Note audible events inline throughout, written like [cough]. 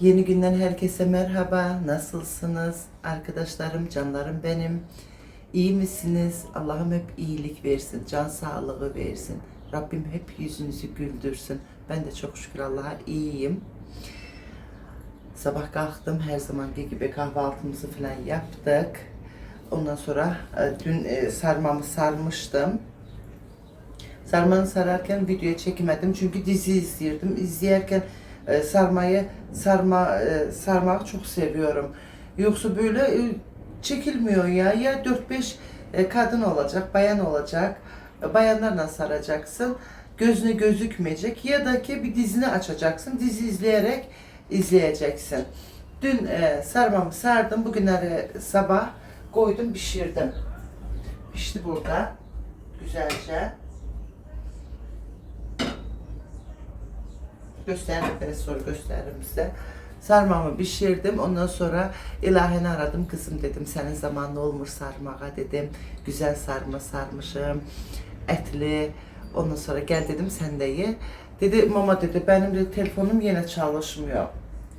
Yeni günden herkese merhaba. Nasılsınız? Arkadaşlarım, canlarım benim. İyi misiniz? Allah'ım hep iyilik versin, can sağlığı versin. Rabbim hep yüzünüzü güldürsün. Ben de çok şükür Allah'a iyiyim. Sabah kalktım her zamanki gibi kahvaltımızı falan yaptık. Ondan sonra e, dün e, sarmamı sarmıştım. Sarmanı sararken videoya çekemedim çünkü dizi izliyordum. İzleyerken e, sarmayı sarma e, sarmak çok seviyorum. Yoksa böyle e, çekilmiyor ya. Ya 4-5 e, kadın olacak, bayan olacak. Bayanlarla saracaksın. Gözüne gözükmeyecek ya da ki bir dizini açacaksın. Dizi izleyerek izleyeceksin. Dün e, sarmamı sardım. Bugünleri sabah koydum, pişirdim. Pişti burada. Güzelce. Biraz sonra gösteririm size. Sarmamı pişirdim. Ondan sonra ilahini aradım. Kızım dedim senin zamanlı olmuş sarmağa dedim. Güzel sarma sarmışım. Etli. Ondan sonra gel dedim sen de ye. Dedi mama dedi benim de telefonum yine çalışmıyor.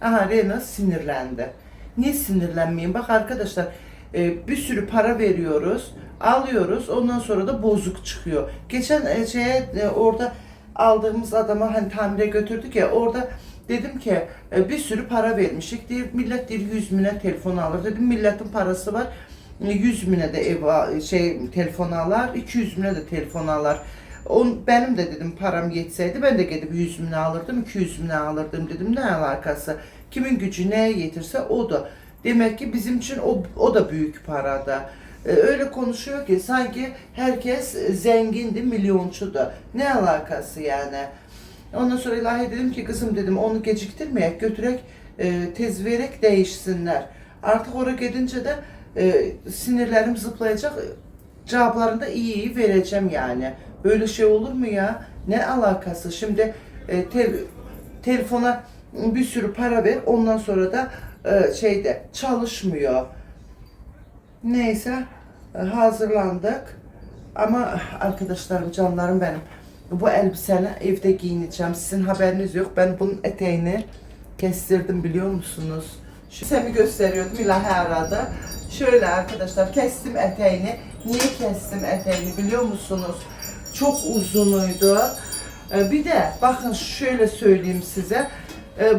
Aha Rena sinirlendi. Niye sinirlenmeyeyim? Bak arkadaşlar e, bir sürü para veriyoruz. Alıyoruz. Ondan sonra da bozuk çıkıyor. Geçen e, şeye e, orada aldığımız adama hani tamire götürdük ya orada dedim ki e, bir sürü para vermişik. diye millet diyor 100 bine telefon alır. Dedim milletin parası var 100 bine de ev şey telefon alır 200 bine de telefon alır On, benim de dedim param yetseydi ben de gidip 100 bine alırdım 200 bine alırdım dedim. Ne alakası? Kimin gücü neye yetirse o da. Demek ki bizim için o, o da büyük parada öyle konuşuyor ki sanki herkes zengindi, milyonçu da. Ne alakası yani? Ondan sonra ilahi dedim ki kızım dedim onu geciktirmeyek, götürek, e, tez değişsinler. Artık oraya gidince de e, sinirlerim zıplayacak. Cevaplarını da iyi iyi vereceğim yani. Böyle şey olur mu ya? Ne alakası? Şimdi e, tel- telefona bir sürü para ver, ondan sonra da e, şeyde çalışmıyor. Neyse e, hazırlandık. Ama arkadaşlarım, canlarım benim. Bu elbiseni evde giyineceğim. Sizin haberiniz yok. Ben bunun eteğini kestirdim biliyor musunuz? Şu semi gösteriyordum. İlahi arada. Şöyle arkadaşlar kestim eteğini. Niye kestim eteğini biliyor musunuz? Çok uzunuydu. E, Bir de bakın şöyle söyleyeyim size. E,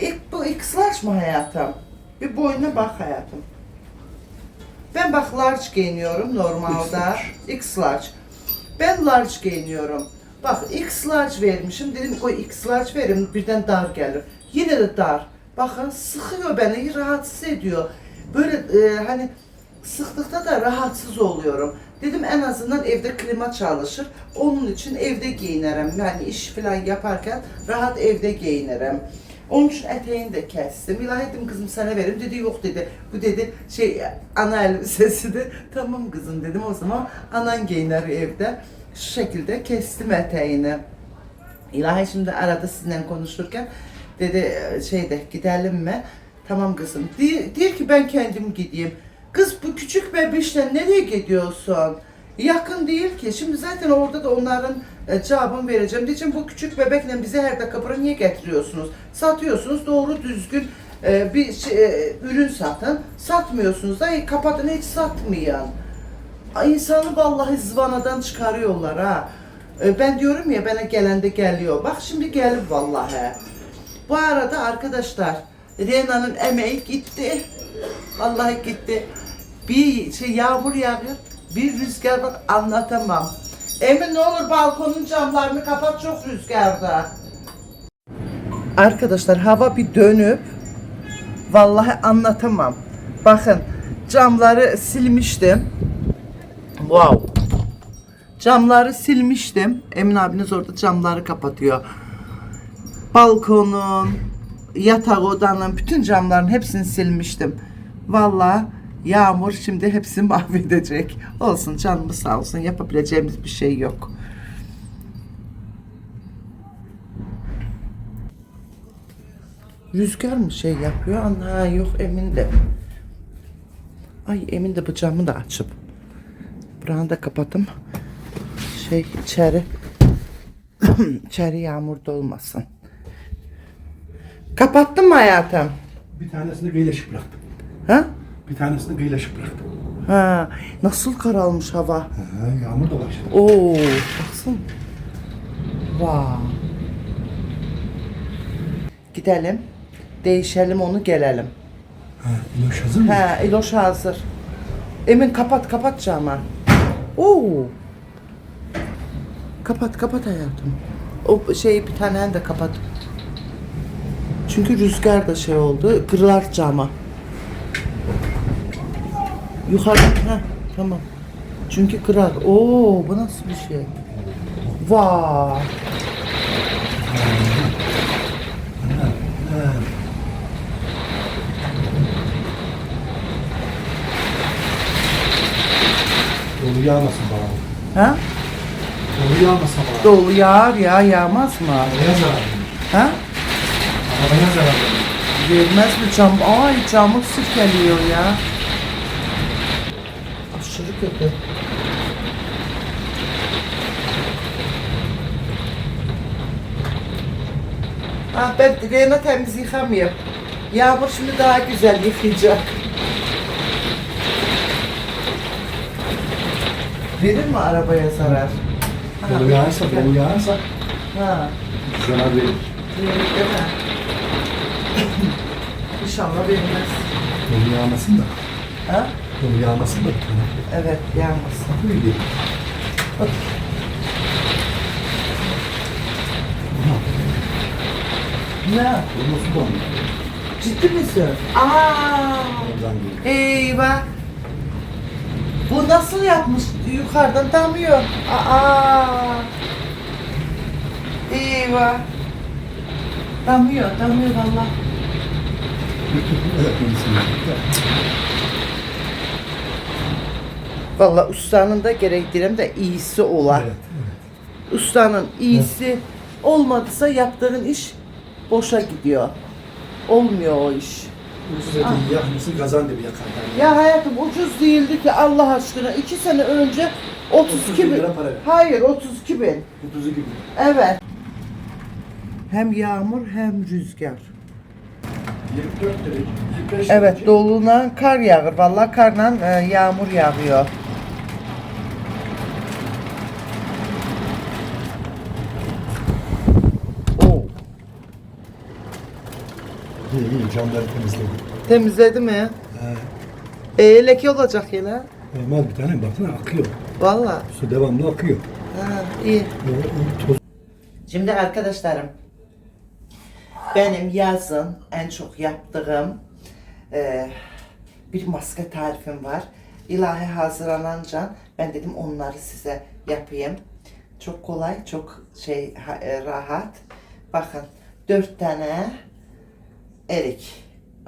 ilk- Bu X-large mı hayatım? Bir boyuna bak hayatım. Ben bak large giyiniyorum normalde. X large. Ben large giyiniyorum. Bak X large vermişim. Dedim koy X large verim birden dar gelir. Yine de dar. Bakın sıkıyor beni, rahatsız ediyor. Böyle e, hani sıktıkta da rahatsız oluyorum. Dedim en azından evde klima çalışır. Onun için evde giyinirim. Yani iş falan yaparken rahat evde giyinirim. Onun için eteğini de kestim. İlahi dedim kızım sana verim. Dedi yok dedi. Bu dedi şey ana elbisesi de. [laughs] Tamam kızım dedim o zaman anan giyiner evde. Şu şekilde kestim eteğini. İlahi şimdi arada sizinle konuşurken dedi şeyde gidelim mi? Tamam kızım. Diyor, diyor ki ben kendim gideyim. Kız bu küçük bebişle nereye gidiyorsun? Yakın değil ki. Şimdi zaten orada da onların e, cevabını vereceğim. Diyeceğim bu küçük bebekle bizi her dakika buraya niye getiriyorsunuz? Satıyorsunuz doğru düzgün e, bir şey, e, ürün satın. Satmıyorsunuz da e, kapatın hiç satmayan. Ay, İnsanı vallahi zıvanadan çıkarıyorlar ha. Ben diyorum ya bana gelende geliyor. Bak şimdi gelip vallahi. Bu arada arkadaşlar Rena'nın emeği gitti. Vallahi gitti. Bir şey yağmur yağıyor. Bir rüzgar var anlatamam. Emin ne olur balkonun camlarını kapat çok rüzgarda. Arkadaşlar hava bir dönüp vallahi anlatamam. Bakın camları silmiştim. Wow. Camları silmiştim. Emin abiniz orada camları kapatıyor. Balkonun, yatak odanın bütün camların hepsini silmiştim. Vallahi yağmur şimdi hepsini [laughs] mahvedecek. Olsun canımız sağ olsun yapabileceğimiz bir şey yok. Rüzgar mı şey yapıyor? Ana yok Emin de. Ay Emin de bu camı da açıp. Buranı da kapatım. Şey içeri [clears throat] içeri yağmurda olmasın. Kapattın mı hayatım? Bir tanesini kıyılaşık bıraktım. Ha? Bir tanesini kıyılaşık bıraktım. Ha. Nasıl karalmış hava? Ha, yağmur da başladı. Oo, baksın. Vay. Gidelim. Değişelim onu gelelim. Ha, İloş hazır mı? He, İloş hazır. Emin kapat kapat camı. Oo. Kapat kapat hayatım. O şeyi bir tane de kapat. Çünkü rüzgar da şey oldu. Kırılar camı. Yukarı. Ha, tamam. Çünkü kırar. Oo, bu nasıl bir şey? Vay. Dolu yağmasın bana. Ha? Dolu yağmasın bana. Dolu yağar ya yağmaz mı? Arabaya zarar verir. Ha? Arabaya zarar verir. Vermez mi cam? Ay camı sirkeliyor ya. Kötü. Ah ben Reyna temiz yıkamıyorum. Yağmur şimdi daha güzel yıkayacak. Verir mi arabaya zarar? Ha, Dolu yağarsa, dolu yağarsa Ha. zarar verir. Verir değil mi? İnşallah vermez. Dolu yağmasın da. Ha? Da bir tane. Evet yağmasın. Böyle. Ne? Dolu su damlıyor. Ciddi misin? Aa! Geliyor. Eyvah! Bu nasıl yapmış? Yukarıdan damlıyor. Aa! Eyvah! Damlıyor, damlıyor valla. Evet. Valla ustanın da gerektirim de iyisi ola. Evet, evet. Ustanın iyisi olmadıysa yaptığın iş boşa gidiyor. Olmuyor o iş. Ucuz eti yakması kazan gibi yakar. Yani. Ya hayatım ucuz değildi ki Allah aşkına. iki sene önce 32 32 bin. Hayır 32 bin. Kutuzu gibi. Evet. Hem yağmur hem rüzgar. 24 derece, 25 Evet doluna kar yağır. Vallahi karla e, yağmur yağıyor. Oo. İyi iyi camları temizledim. Temizledi mi? He. E, leke olacak yine. Normal bir tane baksana akıyor. Vallahi. Su devamlı akıyor. Ha, iyi. O toz Şimdi arkadaşlarım benim yazın en çok yaptığım e, bir maske tarifim var. İlahi hazırlanınca ben dedim onları size yapayım. Çok kolay, çok şey e, rahat. Bakın dört tane erik,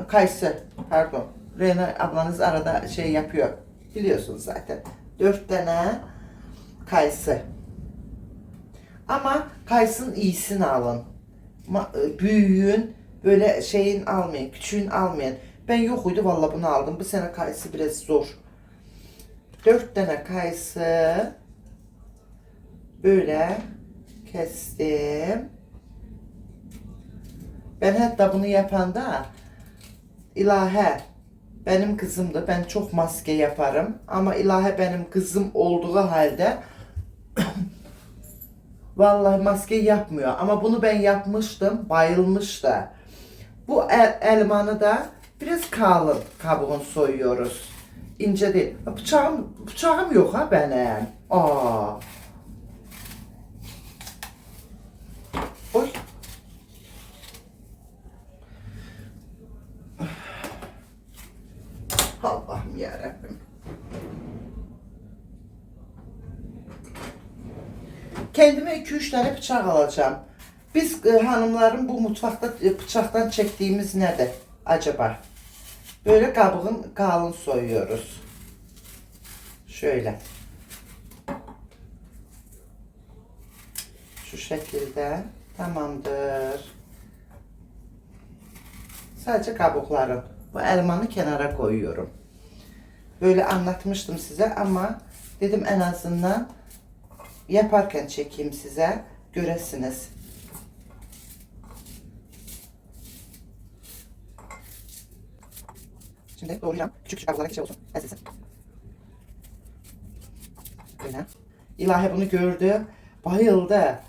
kayısı pardon. Rena ablanız arada şey yapıyor. Biliyorsunuz zaten. Dört tane kayısı. Ama kayısın iyisini alın. E, büyüğün böyle şeyin almayın, küçüğün almayın. Ben yokuydu valla bunu aldım. Bu sene kayısı biraz zor. Dört tane kayısı böyle kestim. Ben hatta bunu yapanda ilahe benim kızımdı. Ben çok maske yaparım. Ama ilahe benim kızım olduğu halde [coughs] Vallahi maske yapmıyor ama bunu ben yapmıştım, bayılmış da. Bu el, elmanı da biraz kalın kabuğunu soyuyoruz. İnce değil. Bıçağım, bıçağım yok ha benim. Aa. Oy. Allah'ım yarabbim. Kendime 2-3 tane bıçak alacağım. Biz e, hanımların bu mutfakta e, bıçaktan çektiğimiz nedir acaba? Böyle kabuğun kalın soyuyoruz. Şöyle. Şu şekilde. Tamamdır. Sadece kabukların. Bu elmanı kenara koyuyorum böyle anlatmıştım size ama dedim en azından yaparken çekeyim size göresiniz. Şimdi doğrayacağım. Küçük küçük ablalara şey olsun. Ezilse. Böyle. İlahi bunu gördü. Bayıldı.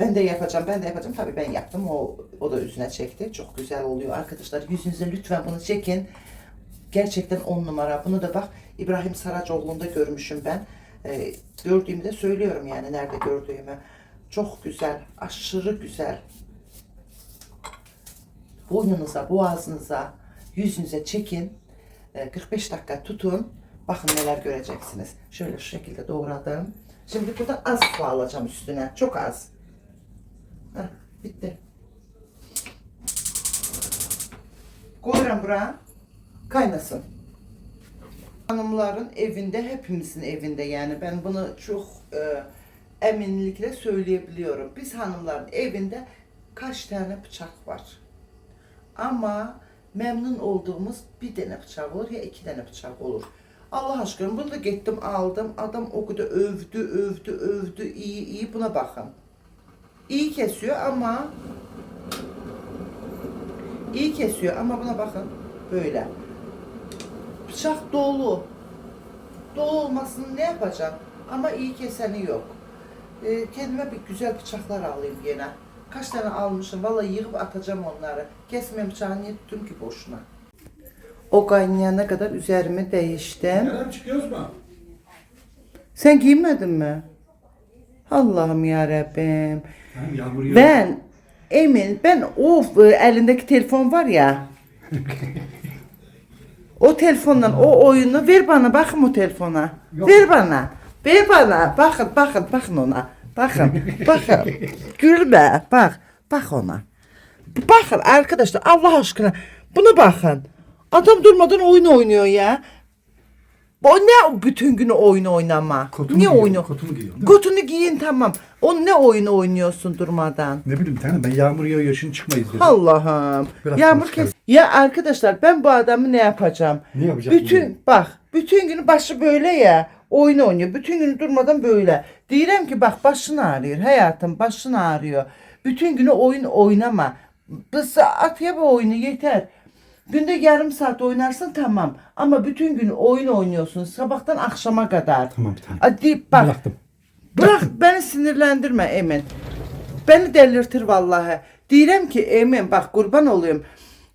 Ben de yapacağım, ben de yapacağım. Tabii ben yaptım. O, o da yüzüne çekti. Çok güzel oluyor arkadaşlar. Yüzünüze lütfen bunu çekin. Gerçekten on numara. Bunu da bak İbrahim Saracoğlu'nda görmüşüm ben. Ee, gördüğümde söylüyorum yani nerede gördüğümü. Çok güzel. Aşırı güzel. Boynunuza, boğazınıza, yüzünüze çekin. Ee, 45 dakika tutun. Bakın neler göreceksiniz. Şöyle şu şekilde doğradım. Şimdi burada az su alacağım üstüne. Çok az. Heh, bitti. Koyuyorum buraya. Kaynasın. Hanımların evinde, hepimizin evinde yani ben bunu çok e, eminlikle söyleyebiliyorum. Biz hanımların evinde kaç tane bıçak var? Ama memnun olduğumuz bir tane bıçak olur ya iki tane bıçak olur. Allah aşkına bunu da gittim aldım. Adam o kadar övdü, övdü, övdü. iyi iyi buna bakın. İyi kesiyor ama iyi kesiyor ama buna bakın böyle. Bıçak dolu. Dolu olmasını ne yapacağım? Ama iyi keseni yok. Ee, kendime bir güzel bıçaklar alayım yine. Kaç tane almışım. Vallahi yığıp atacağım onları. Kesmeyen bıçağı niye tuttum ki boşuna. O kaynayana kadar üzerimi değiştim. Nereden çıkıyoruz mu? Sen giymedin mi? Allah'ım ya Rabbim. Ben yağmur yağıyor. Ben emin ben o e, elindeki telefon var ya. [laughs] o telefondan o oyunu ver bana bakın o telefona. Yok. Ver bana. Ver bana. Bakın bakın bakın ona. Bakın [laughs] bakın. Gülme bak. Bak ona. Bakın arkadaşlar Allah aşkına buna bakın. Adam durmadan oyun oynuyor ya. O ne bütün günü oyun oynama? Kotumu ne giyiyorum, oyunu? değil mi? Kotunu giyin tamam. O ne oyunu oynuyorsun durmadan? Ne bileyim tane ben yağmur yağıyor şimdi çıkmayız dedim. Allah'ım. Biraz Yağmur kes. Ya arkadaşlar ben bu adamı ne yapacağım? Ne yapacak Bütün bilmiyorum. bak bütün günü başı böyle ya. Oyun oynuyor. Bütün günü durmadan böyle. Diyelim ki bak başın ağrıyor. Hayatım başın ağrıyor. Bütün günü oyun oynama. Bir saat ya bu oyunu yeter. Günde yarım saat oynarsın tamam. Ama bütün gün oyun oynuyorsun. Sabahtan akşama kadar. Tamam tane. Hadi bak. Bıraktım. Bırak beni sinirlendirme Emin. Beni delirtir vallahi. Diyelim ki Emin bak kurban olayım.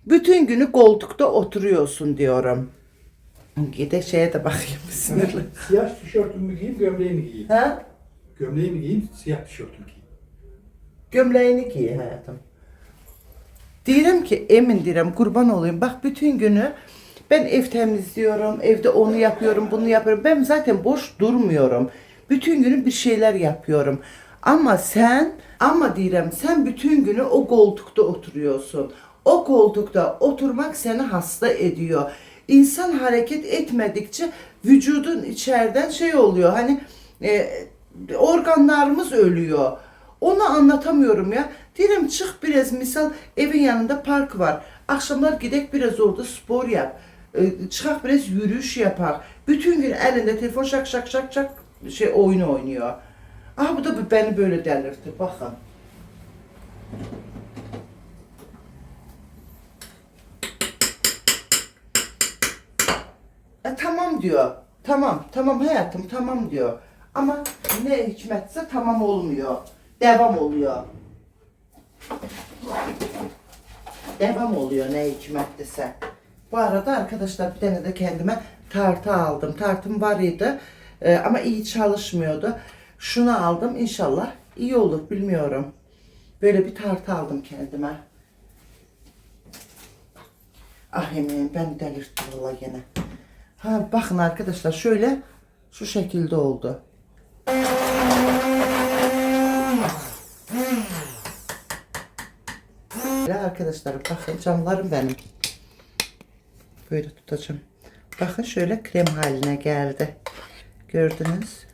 Bütün günü koltukta oturuyorsun diyorum. Gide şeye de bakayım bir sinirli. Siyah tişörtümü giyeyim, gömleğimi giyeyim. Ha? Gömleğimi giyeyim, siyah tişörtümü giyeyim. Gömleğini giy hayatım. Diyelim ki Emin diyorum kurban olayım. Bak bütün günü ben ev temizliyorum, evde onu yapıyorum, bunu yapıyorum. Ben zaten boş durmuyorum. Bütün günü bir şeyler yapıyorum. Ama sen, ama diyelim sen bütün günü o koltukta oturuyorsun. O koltukta oturmak seni hasta ediyor. İnsan hareket etmedikçe vücudun içeriden şey oluyor. Hani e, organlarımız ölüyor. Onu anlatamıyorum ya. Diyelim çık biraz misal evin yanında park var. Akşamlar gidek biraz orada spor yap. Çıkak biraz yürüyüş yapak. Bütün gün elinde telefon şak şak şak şak şey oyun oynuyor. Ah bu da beni böyle delirtti bakın. E, tamam diyor. Tamam, tamam hayatım, tamam diyor. Ama ne hikmetse tamam olmuyor. Devam oluyor. Devam oluyor ne hikmetlise. Bu arada arkadaşlar bir tane de kendime tartı aldım. Tartım var idi e, ama iyi çalışmıyordu. Şunu aldım inşallah iyi olur bilmiyorum. Böyle bir tartı aldım kendime. Ah eminim ben delirttim valla gene. Ha bakın arkadaşlar şöyle şu şekilde oldu. Böyle arkadaşlar bakın canlarım benim. Böyle tutacağım. Bakın şöyle krem haline geldi. Gördünüz.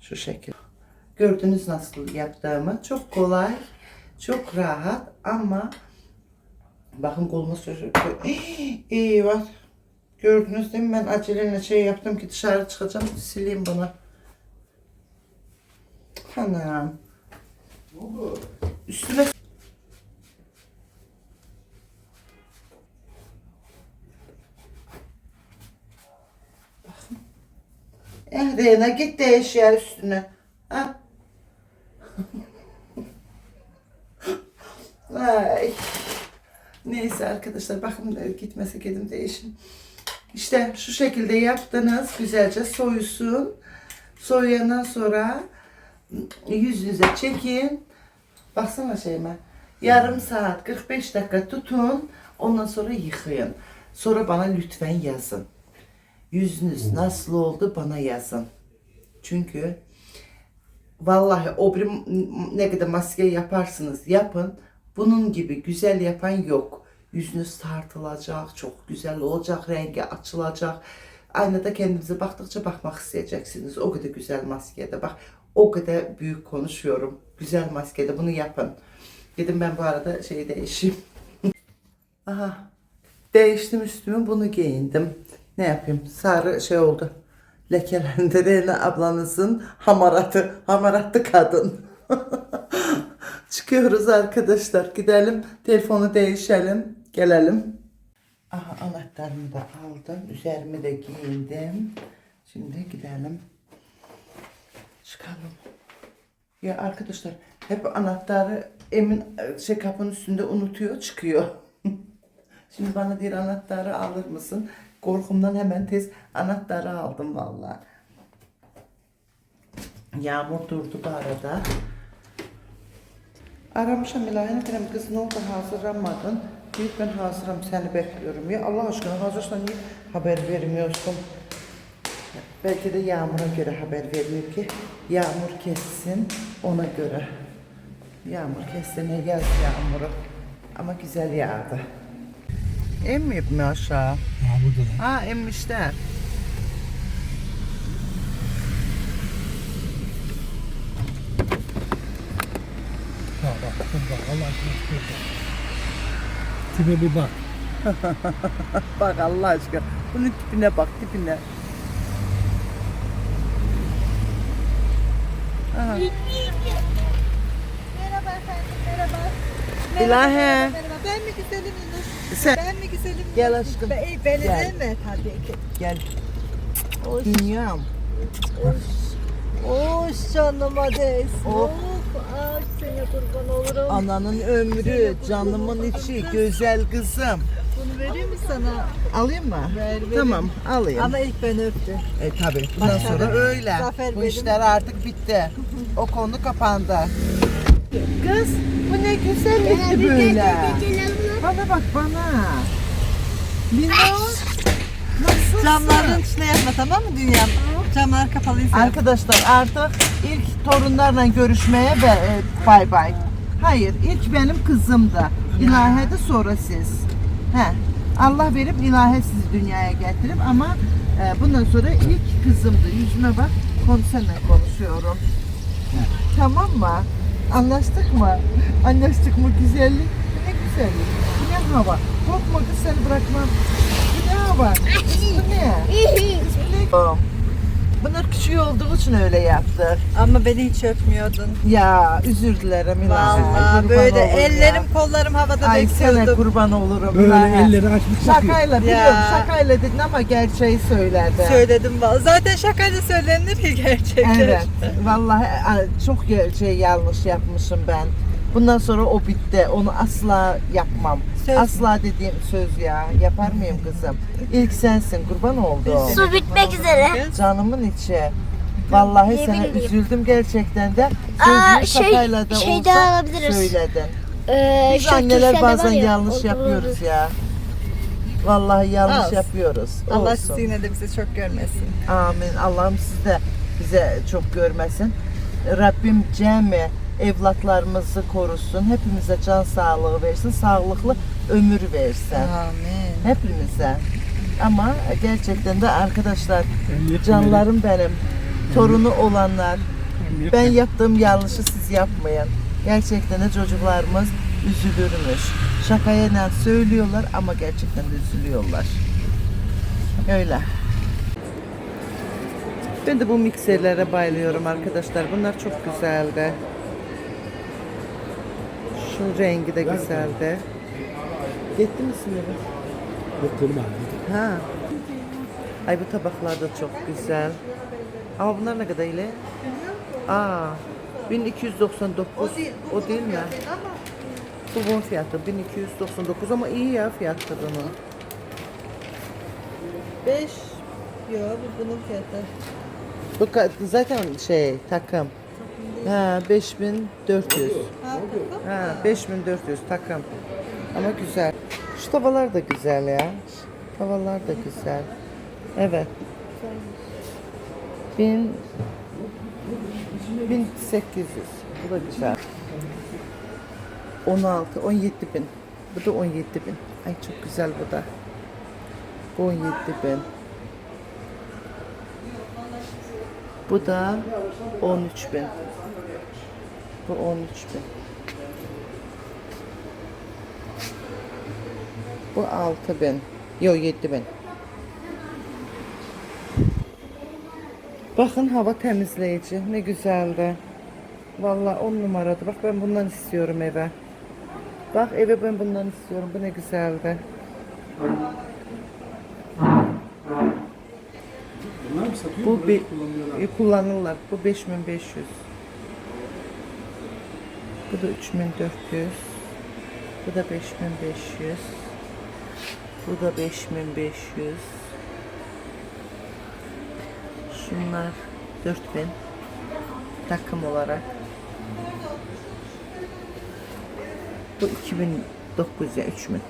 Şu şekil. Gördünüz nasıl yaptığımı. Çok kolay. Çok rahat ama bakın kolumu sürüyor. İyi [gasps] var. Gördünüz değil mi? Ben aceleyle şey yaptım ki dışarı çıkacağım. Sileyim bunu. Anam. Üstüne Eh Reyna git değiş yer üstüne. Ha? Ay. Neyse arkadaşlar bakın gitmese gidin değişin. İşte şu şekilde yaptınız. Güzelce soyusun. Soğuyandan sonra yüzünüze çekin. Baksana şeyime. Yarım saat 45 dakika tutun. Ondan sonra yıkayın. Sonra bana lütfen yazın. Yüzünüz nasıl oldu bana yazın. Çünkü vallahi o bir ne kadar maske yaparsınız yapın. Bunun gibi güzel yapan yok. Yüzünüz tartılacak, çok güzel olacak, rengi açılacak. Aynada kendinize baktıkça bakmak isteyeceksiniz. O kadar güzel maskede bak. O kadar büyük konuşuyorum. Güzel maskede bunu yapın. Dedim ben bu arada şeyi değişeyim. [laughs] Aha. Değiştim üstümü bunu giyindim. Ne yapayım? Sarı şey oldu. Lekelendi. Reyna ablanızın hamaratı. Hamaratlı kadın. [laughs] Çıkıyoruz arkadaşlar. Gidelim. Telefonu değişelim. Gelelim. Aha anahtarımı da aldım. Üzerimi de giyindim. Şimdi gidelim. Çıkalım. Ya arkadaşlar hep anahtarı Emin şey kapının üstünde unutuyor çıkıyor. [laughs] Şimdi bana diyor anahtarı alır mısın? Korkumdan hemen tez anahtarı aldım vallahi. Yağmur durdu bu arada. Aramışım İlahi dedim kız ne oldu hazırlanmadın? Diyor ben hazırım seni bekliyorum. Ya Allah aşkına hazırsan niye haber vermiyorsun? Belki de yağmura göre haber veriyor ki yağmur kessin ona göre. Yağmur kesse ne yaz yağmuru. Ama güzel yağdı. Emmeyip mi aşağı? Ha burada da. Ha emmişler. Bak bak bak Allah aşkına bak. Tipe bir bak. [laughs] Bak Allah aşkına. Bunun tipine bak tipine. Aha. Merhaba efendim, merhaba. İlahi. Merhaba, ben mi güzelim Yunus? Sen Ben mi güzelim Gel aşkım. Be- beni Gel. değil mi? Tabii ki. gel. Hoş, Dünyam. hoş canıma değsin. Oh. Of, ay seni kurban olurum. Ananın ömrü, canımın içi, güzel kızım. Bunu vereyim mi sana? Alayım mı? Ver, vereyim. Tamam, alayım. Ama ilk ben öptüm. E tabi. Bundan Başka sonra öyle. Zafer Bu benim. işler artık bitti. o konu kapandı. Kız bu ne güzellikti böyle. Bana bak bana. Minnoş. Nasılsın? Camların içine yapma tamam mı dünyam? Camlar kapalıysa. yap. Arkadaşlar artık ilk torunlarla görüşmeye ve e, bay bay. Hayır ilk benim kızımdı. İlahe de sonra siz. He. Allah verip ilahe sizi dünyaya getirip ama e, bundan sonra ilk kızımdı. Yüzüme bak konuşana konuşuyorum. Tamam mı? Anlaştık mı? Anlaştık mı güzellik? Ne güzellik? Ne hava? Korkma kız seni bırakmam. Bu ne hava? Kız bu ne? Kız bu ne? Bunlar küçük olduğu için öyle yaptı. Ama beni hiç öpmüyordun. Ya özür dilerim İlahi. Vallahi Kurban böyle olurum ellerim ya. kollarım havada Ay sana bekliyordum. kurban olurum. Böyle İlahi. elleri açmış. Şakayla biliyorum Ya. şakayla dedin ama gerçeği söyledi. Söyledim vallahi. Zaten şakayla söylenir ki gerçekten. Evet. Vallahi a, çok ge- şey yanlış yapmışım ben. Bundan sonra o bitti. Onu asla yapmam. Söz. Asla dediğim söz ya. Yapar mıyım kızım? İlk sensin kurban oldum. Su bitmek üzere. Canımın içi. Vallahi Ne sana bileyim. üzüldüm gerçekten de. Aa, Sözünü şey- şakayla da şey olsa daha alabiliriz. söyledin. Ee, Biz şu anneler bazen var ya, yanlış o- yapıyoruz ya. Vallahi yanlış Olsun. yapıyoruz. Allah Olsun. sizi yine de bize çok görmesin. Amin. Allah'ım siz de bize çok görmesin. Rabbim cemi evlatlarımızı korusun. Hepimize can sağlığı versin. Sağlıklı ömür versin. Amin. Hepimize. Ama gerçekten de arkadaşlar canlarım benim. Torunu olanlar. Ben yaptığım yanlışı siz yapmayın. Gerçekten de çocuklarımız üzülürmüş. Şakayla söylüyorlar ama gerçekten de üzülüyorlar. Öyle. Ben de bu mikserlere bayılıyorum arkadaşlar. Bunlar çok güzeldi. Şu rengi de güzeldi. Gitti mi sinirim? Yok, kırma abi. Ha. Ay bu tabaklar da çok güzel. Ama bunlar ne kadar ile? Aa, 1299. O değil. Bu O değil mi? Bu bunun fiyatı 1299 ama iyi ya fiyatı bunun. 5 Yok bu bunun fiyatı. Bu zaten şey takım. Ha 5400. Ha takım. Ha 5400 takım. Ama güzel. Şu tavalar da güzel ya. Tavalar da güzel. Evet. 1000 1800. Bu da güzel. 16, 17 bin. Bu da 17 bin. Ay çok güzel bu da. Bu 17 bin. Bu da 13 bin. Bu 13 bin. Bu 6 bin. Yok 7 bin. Bakın hava temizleyici. Ne güzeldi. Vallahi 10 numaradı. Bak ben bundan istiyorum eve. Bak eve ben bundan istiyorum. Bu ne güzeldi. Bunlar mı satıyor? Bu bir kullanıyorlar. e, kullanırlar. Bu 5500. Bu da 3400. Bu da 5500. Bu da 5500. Şunlar 4000 takım olarak. Bu 2900 ya 3000.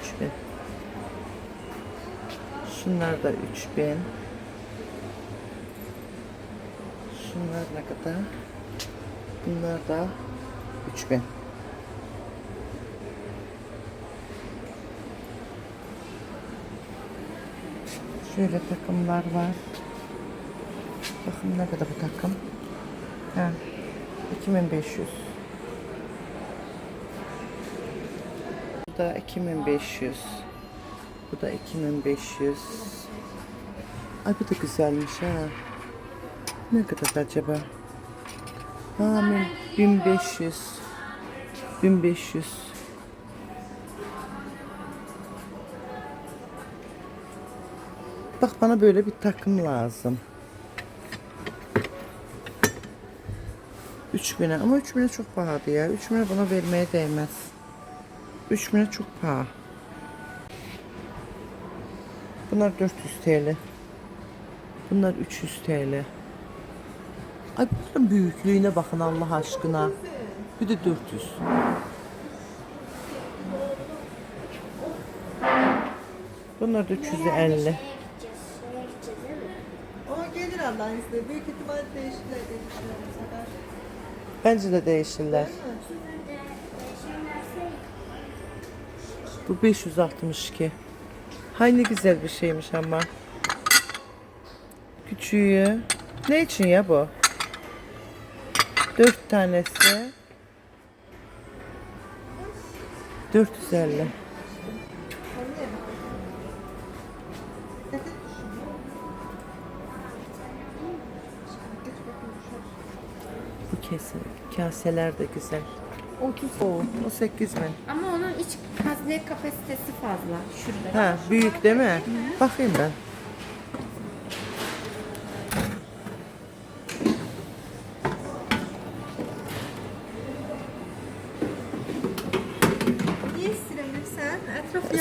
3000. Şunlar da 3000. Şunlar ne kadar? Bunlar da 3000. Şöyle takımlar var. Bakın ne kadar bu takım. Ha, 2500. Bu da 2500. Bu da 2500. Ay bu da güzelmiş ha. Ne kadar acaba? Ha, bin- 1500. 1500. Bak bana böyle bir takım lazım. 3000'e ama 3000'e çok pahalı ya. 3000'e bana vermeye değmez. 3000'e çok pahalı. Bunlar 400 TL. Bunlar 300 TL. Ay bunların büyüklüğüne bakın Allah aşkına. Bir de 400. Bunlar da 350. Allah'ın izniyle. Büyük ihtimal değişikler diye düşünüyorum bu sefer. Bence de değişirler. Değil mi? Bu 562. Hay ne güzel bir şeymiş ama. Küçüğü. Ne için ya bu? Dört tanesi. 450. kaseler de güzel. 30 O, o 8 bin. Ama onun iç hazne kapasitesi fazla. Şurada. Ha, büyük değil mi? Bakayım ben.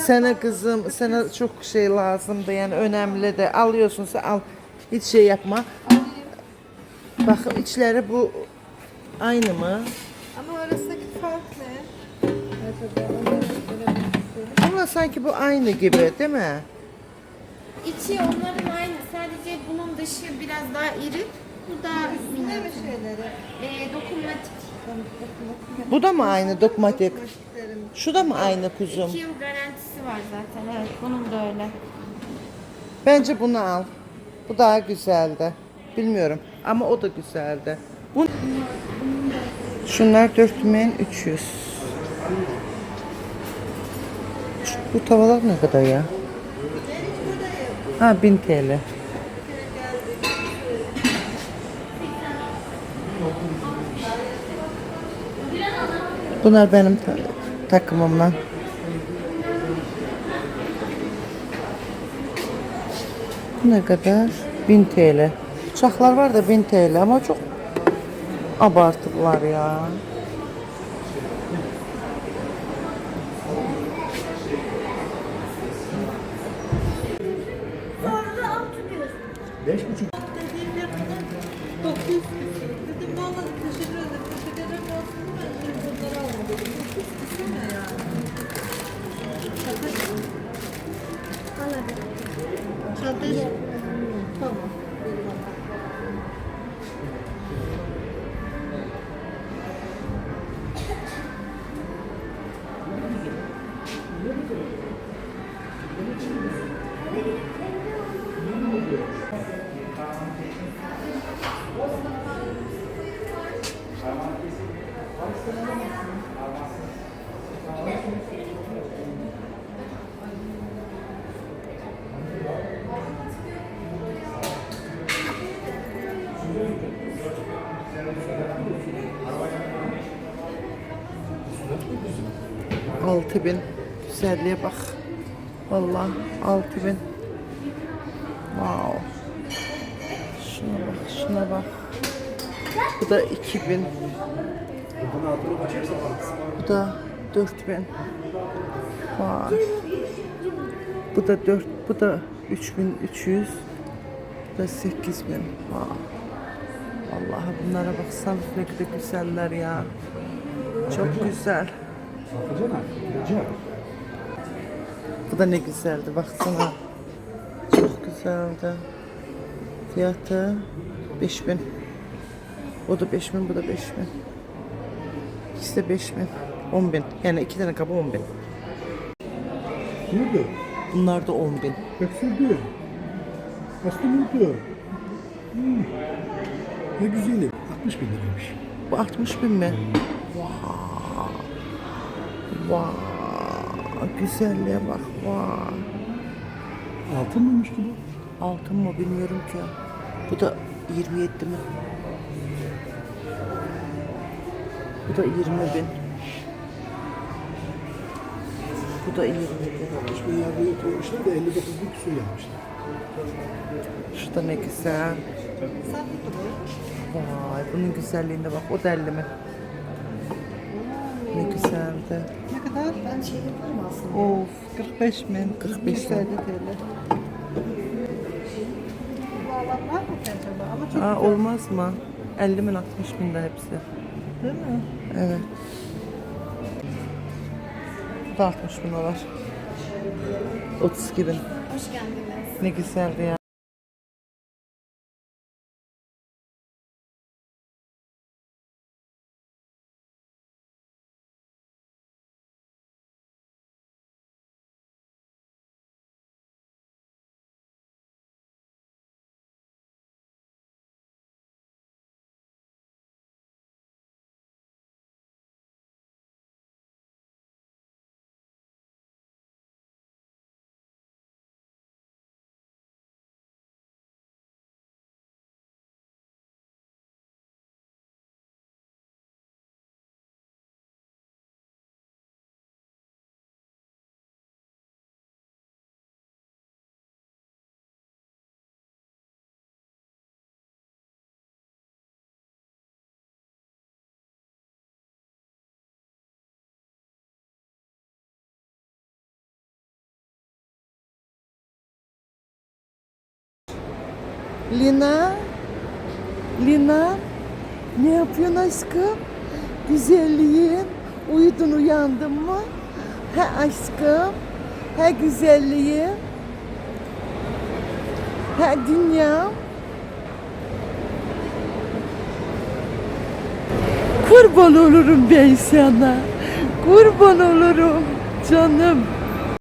Sana kızım, sana çok şey lazımdı yani önemli de alıyorsun sen al. Hiç şey yapma. Bak içleri bu aynı mı? Ama arasındaki fark ne? Ama sanki bu aynı gibi değil mi? İçi onların aynı. Sadece bunun dışı biraz daha iri. Bu daha Ne mi şeyleri? Ee, dokunmatik. Bu da mı aynı? Matiklerim. Şu da mı aynı kuzum? 2 yıl garantisi var zaten. Evet bunun da öyle. Bence bunu al. Bu daha güzeldi. Bilmiyorum ama o da güzeldi. Şunlar 4300. Şu- Bu tavalar ne kadar ya? Ha 1000 TL. Bunlar benim ta- takımımdan. Ne kadar? 1000 TL. Bıçaklar var da 1000 TL ama çok abartılar ya. Beş buçuk. 6000 güzelliğe bak. Vallahi 6000 Bu da 2000. Bu da 4000. Vay. Bu da 4, bu da 3300. Bu da 8000. Vay. Vallahi bunlara baksanız ne kadar güzeller ya. Çok. Güzel. Bu da ne güzeldi baksana. Çok güzeldi. Fiyatı 5000. O da 5000, bu da 5000. İkisi de 5000. 10.000. Yani iki tane kaba 10.000. Nerede? Bunlar da 10.000. Öksürdü. Hasta oldu. Hmm. Ne güzeli. 60 bin liraymış. Bu 60 bin mi? Vay. Vay. Güzelliğe bak. Vay. Altın mıymış ki bu? Altın mı bilmiyorum ki. Bu da 27 mi? Bu da 20 bin. Bu da 20 bin. 60 bin yardıya koymuşlar da 59 bin küsur yapmışlar. Şu da ne güzel. Vay bunun güzelliğine bak. O da 50 mi? Ne güzeldi. Ne kadar? Ben şey yaparım aslında. Of 45 bin. 45 bin. 150 TL. Bu alan var mı ki acaba? Ama çok Aa, güzel. olmaz mı? 50 bin 60 bin de hepsi. Değil mi? Evet. Bu da 60 bin dolar. 32 bin. Hoş geldiniz. Ne güzeldi ya. Lina. Lina. Ne yapıyorsun aşkım? Güzelliğim. Uyudun uyandın mı? He aşkım. He güzelliğim. He dünyam. Kurban olurum ben sana. Kurban olurum canım.